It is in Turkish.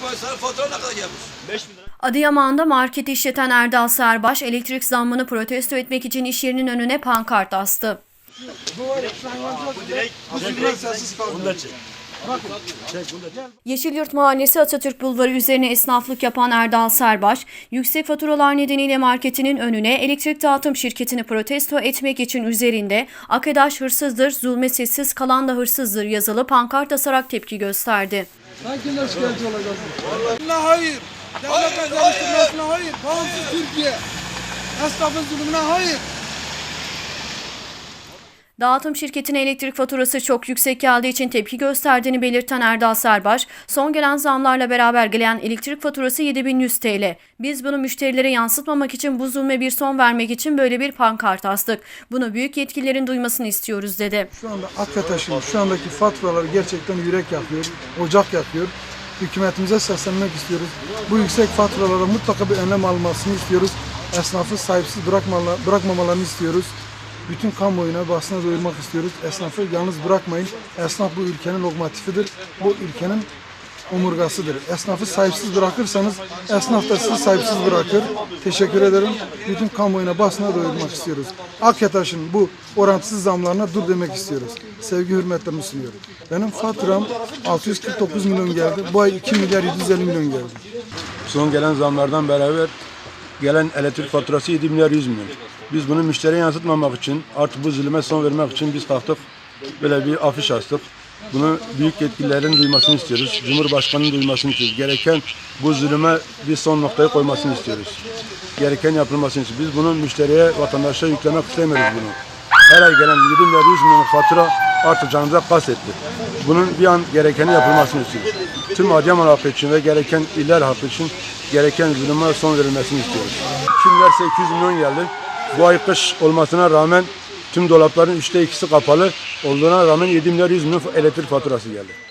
Sana fatura ne kadar gelmiş? 5 bin lira. Adıyaman'da market işleten Erdal Serbaş elektrik zammını protesto etmek için iş yerinin önüne pankart astı. Bu direkt Bunu da çek. Çek bunu da çek. Yeşilyurt Mahallesi Atatürk Bulvarı üzerine esnaflık yapan Erdal Serbaş, yüksek faturalar nedeniyle marketinin önüne elektrik dağıtım şirketini protesto etmek için üzerinde "Akedaş hırsızdır, zulme sessiz kalan da hırsızdır" yazılı pankart asarak tepki gösterdi. Sen kimden şikayetçi olacaksın? Allah hayır. Devlet hayır. Bağımsız Türkiye. Esnafın zulmüne hayır. Dağıtım şirketine elektrik faturası çok yüksek geldiği için tepki gösterdiğini belirten Erdal Serbaş, son gelen zamlarla beraber gelen elektrik faturası 7100 TL. Biz bunu müşterilere yansıtmamak için bu zulme bir son vermek için böyle bir pankart astık. Bunu büyük yetkililerin duymasını istiyoruz dedi. Şu anda Akkataş'ın şu andaki faturalar gerçekten yürek yakıyor, ocak yakıyor. Hükümetimize seslenmek istiyoruz. Bu yüksek faturalara mutlaka bir önlem almasını istiyoruz. Esnafı sahipsiz bırakmamalarını istiyoruz. Bütün kamuoyuna, basına duyurmak istiyoruz. Esnafı yalnız bırakmayın. Esnaf bu ülkenin lokomotifidir. Bu ülkenin omurgasıdır. Esnafı sahipsiz bırakırsanız esnaf da sizi sahipsiz bırakır. Teşekkür ederim. Bütün kamuoyuna basına duyurmak istiyoruz. Akyataş'ın bu orantısız zamlarına dur demek istiyoruz. Sevgi hürmetlerimi sunuyorum. Benim faturam 649 milyon geldi. Bu ay 2 milyar 750 milyon geldi. Son gelen zamlardan beraber gelen elektrik faturası 7 milyar 100 milyon. Biz bunu müşteriye yansıtmamak için, artık bu zulüme son vermek için biz kalktık. Böyle bir afiş astık. Bunu büyük yetkililerin duymasını istiyoruz. Cumhurbaşkanının duymasını istiyoruz. Gereken bu zulüme bir son noktayı koymasını istiyoruz. Gereken yapılmasını istiyoruz. Biz bunu müşteriye, vatandaşa yüklemek istemiyoruz bunu. Her ay gelen 7 milyar 100 milyon fatura artık canımıza kastetti. Bunun bir an gerekeni yapılmasını istiyoruz. Tüm Adıyaman halkı için ve gereken iller halkı için gereken zulüme son verilmesini istiyoruz. Şimdiler 800 milyon geldi. Bu ay kış olmasına rağmen tüm dolapların üçte ikisi kapalı olduğuna rağmen 7 milyar 100 milyon elektrik faturası geldi.